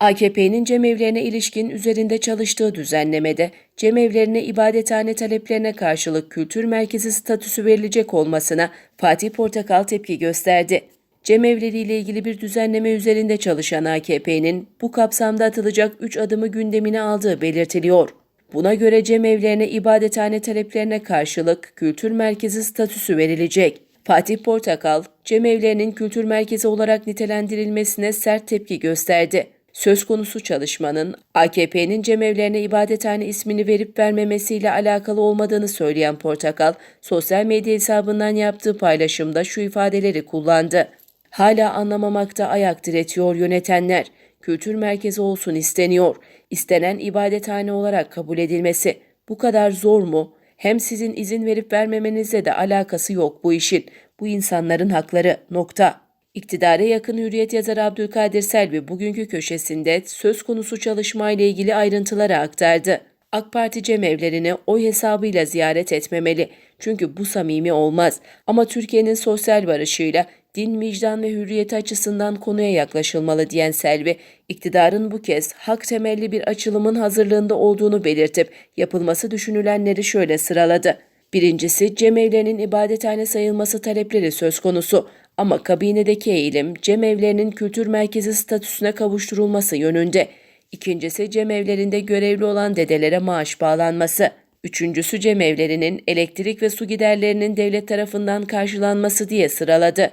AKP'nin cemevlerine ilişkin üzerinde çalıştığı düzenlemede cemevlerine ibadethane taleplerine karşılık kültür merkezi statüsü verilecek olmasına Fatih Portakal tepki gösterdi. Cemevleriyle ilgili bir düzenleme üzerinde çalışan AKP'nin bu kapsamda atılacak 3 adımı gündemine aldığı belirtiliyor. Buna göre cemevlerine ibadethane taleplerine karşılık kültür merkezi statüsü verilecek. Fatih Portakal, cemevlerinin kültür merkezi olarak nitelendirilmesine sert tepki gösterdi. Söz konusu çalışmanın AKP'nin cemevlerine ibadethane ismini verip vermemesiyle alakalı olmadığını söyleyen Portakal, sosyal medya hesabından yaptığı paylaşımda şu ifadeleri kullandı. Hala anlamamakta ayak diretiyor yönetenler. Kültür merkezi olsun isteniyor. İstenen ibadethane olarak kabul edilmesi. Bu kadar zor mu? Hem sizin izin verip vermemenizle de alakası yok bu işin. Bu insanların hakları. Nokta. İktidara yakın Hürriyet yazarı Abdülkadir Selvi bugünkü köşesinde söz konusu çalışmayla ilgili ayrıntıları aktardı. AK Parti cemevlerini oy hesabıyla ziyaret etmemeli. Çünkü bu samimi olmaz. Ama Türkiye'nin sosyal barışıyla din, vicdan ve hürriyeti açısından konuya yaklaşılmalı diyen Selvi, iktidarın bu kez hak temelli bir açılımın hazırlığında olduğunu belirtip yapılması düşünülenleri şöyle sıraladı. Birincisi cemevlerinin ibadethane sayılması talepleri söz konusu ama kabinedeki eğilim cemevlerinin kültür merkezi statüsüne kavuşturulması yönünde. İkincisi cemevlerinde görevli olan dedelere maaş bağlanması. Üçüncüsü cemevlerinin elektrik ve su giderlerinin devlet tarafından karşılanması diye sıraladı.